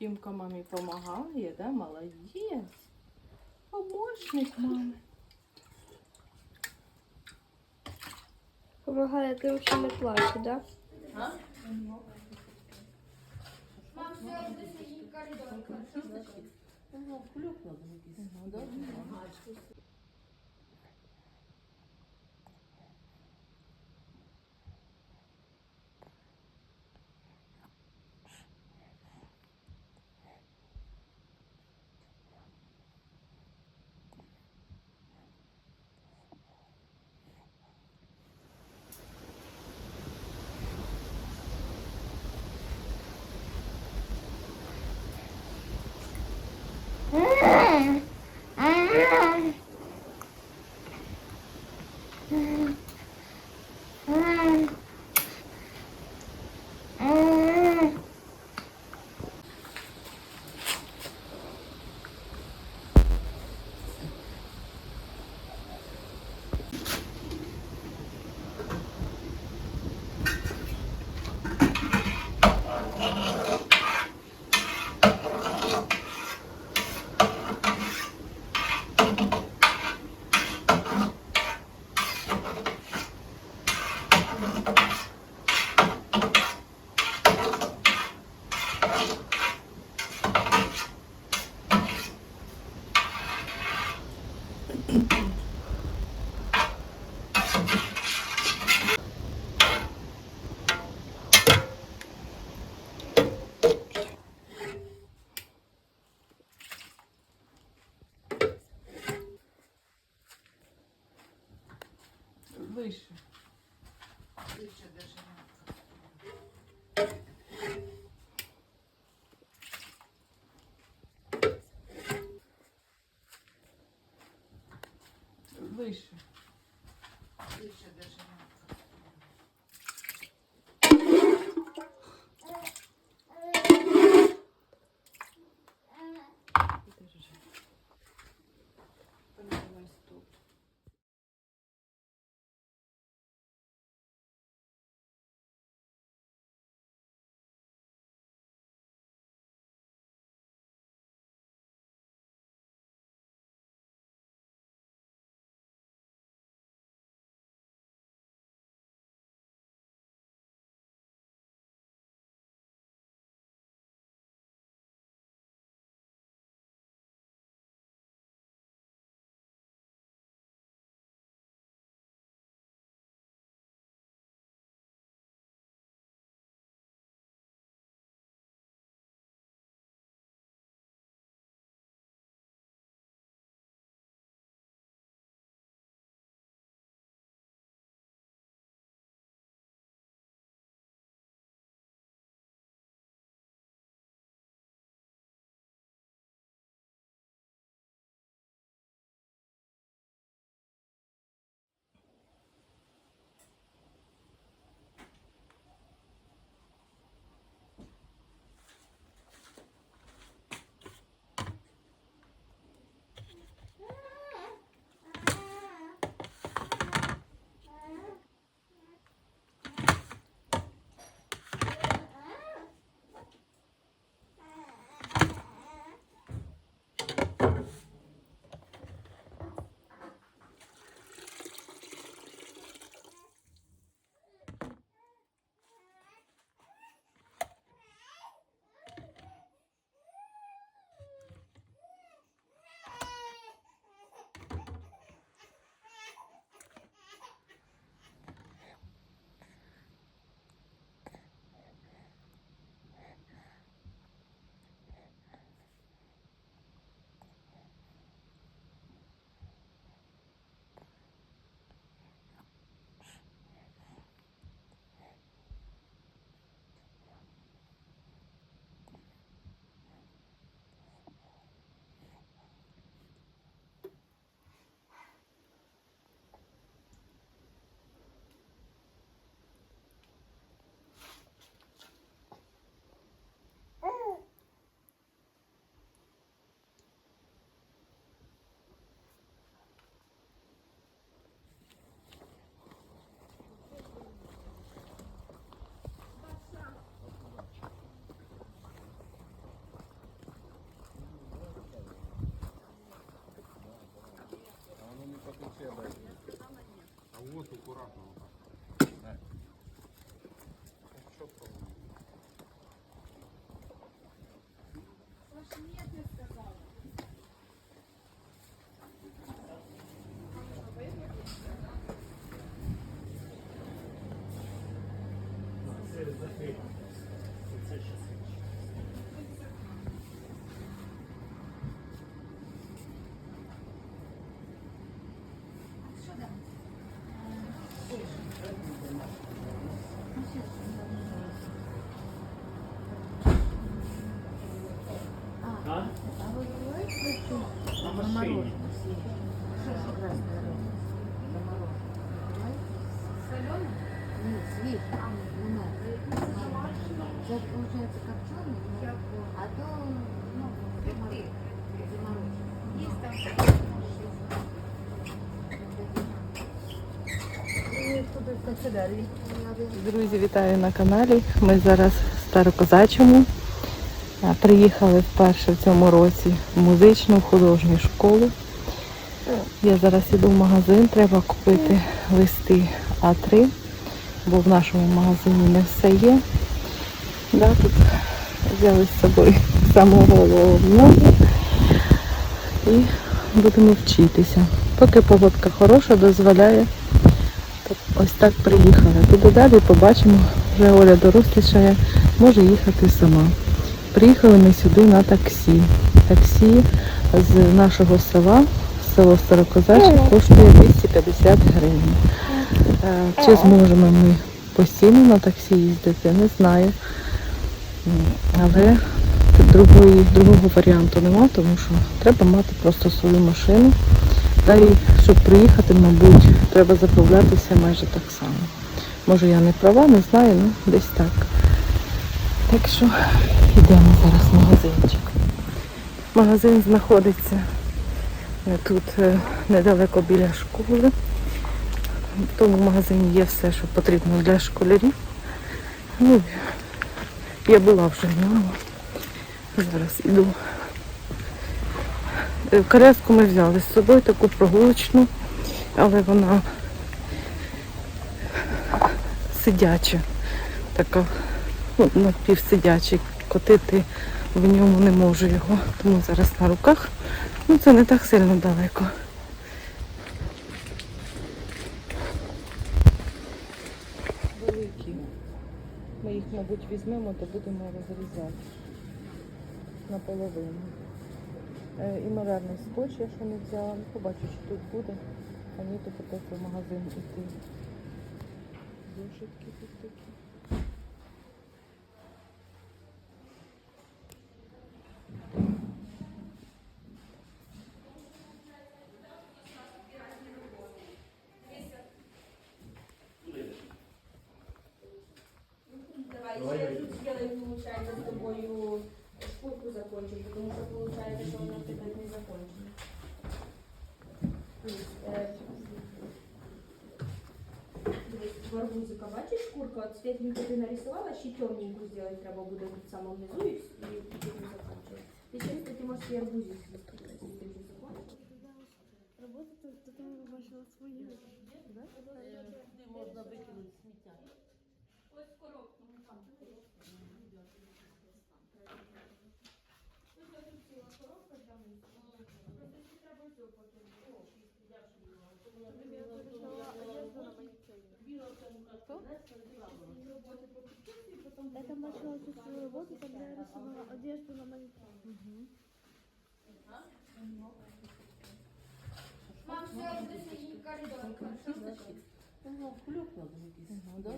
Тімка мамі допомагає, да? Молодець. Помощник мами. Помагає, ти вообще не плаче, да? А? Ага, Клюк надо якийсь. вище. Вище держи. Вище. Вище держи. también. В. Друзі, вітаю на каналі. Ми зараз в Старокозачому. Приїхали вперше в цьому році в музичну художню школу. Я зараз іду в магазин, треба купити листи А3, бо в нашому магазині не все є. Да, тут взяли з собою самого головного і будемо вчитися. Поки погодка хороша, дозволяє. Ось так приїхала. Туди далі побачимо, вже Оля дорослішає, може їхати сама. Приїхали ми сюди на таксі. Таксі з нашого села, село Старокозаче, коштує 250 гривень. Е, Чи зможемо ми постійно на таксі їздити, не знаю. Але другої, другого варіанту нема, тому що треба мати просто свою машину. Та й щоб приїхати, мабуть, треба заправлятися майже так само. Може я не права, не знаю, ну десь так. Так що йдемо зараз в магазинчик. Магазин знаходиться е, тут е, недалеко біля школи. В тому магазині є все, що потрібно для школярів. Ну, я була вже в ньому. Зараз іду. Е, Коляску ми взяли з собою таку прогулочну, але вона сидяча, така, ну, напівсидячий. Котити в ньому не можу його, тому зараз на руках. Ну це не так сильно далеко. Ми їх, мабуть, візьмемо, та будемо розрізати наполовину. Е, І малярний скотч, я ще не взяла. Ну, Побачу, що тут буде. А ні, то придеться в магазин іти. Зошитки тут такі. Давай, я тут сделаю, получается, с тобою шкурку закончим, потому что получается, что у нас это не закончено. Э, Барбузика, бачиш, шкурка, от світленьку ти нарисувала, ще темненьку зробити треба буде тут самому внизу і і потім закінчувати. Ти через ти можеш свій арбузик зробити, якщо ти вже закончиш. Работать, то там бачила свої. Можна викинути сміття. Ось коробку, ну там. Ось я тут ціла коробка для них. Просто ще треба цього потім. Я там бачила цю свою роботу, там я рисувала одежду на манекен. Мам, все, я буду сидіти в коридорі. Кісточки. Ну, клюк надо якийсь. Да?